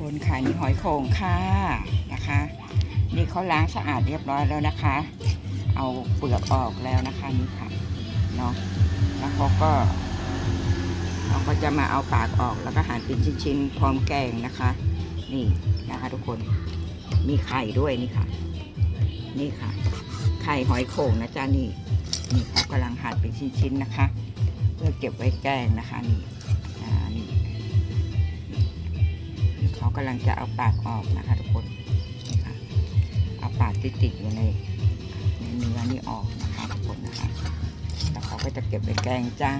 คนค่ะนี่หอยโข่งค่ะนะคะ นี่เขาล้างสะอาดเรียบร้อยแล้วนะคะ เอาเปลือกออกแล้วนะคะนี่ค่ะเนาะแล้วเขาก็เขาก็จะมาเอาปากออกแล้วก็หั่นเป็นชิ้นๆพร้อมแกงนะคะ นี่นะคะทุกคนมีไข่ด้วยนี่ค่ะ นี่ค่ะ ไข่หอยโข่งนะจ๊ะนี่นี่เขากำลังหั่นเป็นชิ้นๆนะคะ เพื่อเก็บไว้แกงนะคะนี่อ่านี่ำลังจะเอาปากออกนะคะทุกคนนี่ค่ะเอาปากที่ติดอยู่ในในเนื้อนี่ออกนะคะทุกคนนะคะแล้วเขาก็จะเก็บไว้แกงจ้า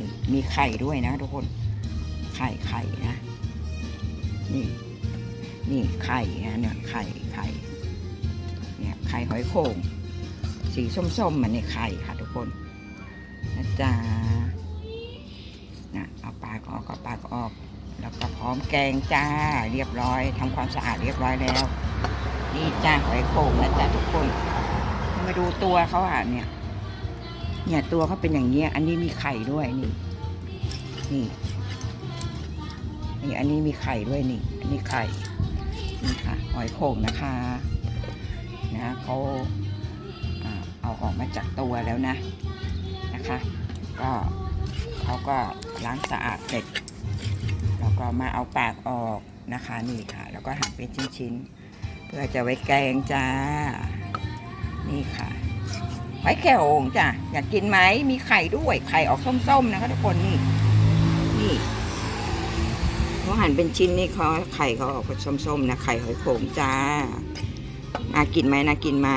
นี่มีไข่ด้วยนะทุกคนไข่ไข่นะนี่นี่ไข่นะเนี่ยไข่ไข่เนี่ยไข่หอยโข่งสีส้มๆมันในไข่ค่ะทุกคนนะจ๊ะนะเอาปากออกก็ปากออก แล้วก็พร้อมแกงจ้าเรียบร้อยทำความสะอาดเรียบร้อยแล้ว นี่จ้าหอยโข่งนะจ๊ะทุกคนมาดูตัวเขาอะเนี่ย เนี่ยตัวเขาเป็นอย่างเงี้ย อันนี้มีไข่ด้วยนี่นี่นี่อันนี้มีไข่ด้วยนี่ อันนี้ไข่นี่ค่ะหอยโข่งนะคะนะเขาเอาออกมาจากตัวแล้วนะนะคะ ก็เขาก็ล้างสะอาดเสร็จ แล้วก็มาเอาปากออกนะคะนี่ค่ะ แล้วก็หั่นเป็นชิ้นๆ เพื่อจะไว้แกงจ้า นี่ค่ะหอยแครงจ้ะอยากกินไหมมีไข่ด้วยไข่ออกส้มๆนะคะทุกคนนี่นี่เขาหั่นเป็นชิ้นนี่เขาไข่เขาออกส้มๆนะไข่หอยโขงจ้าน่ากินไหมน่ากินไหม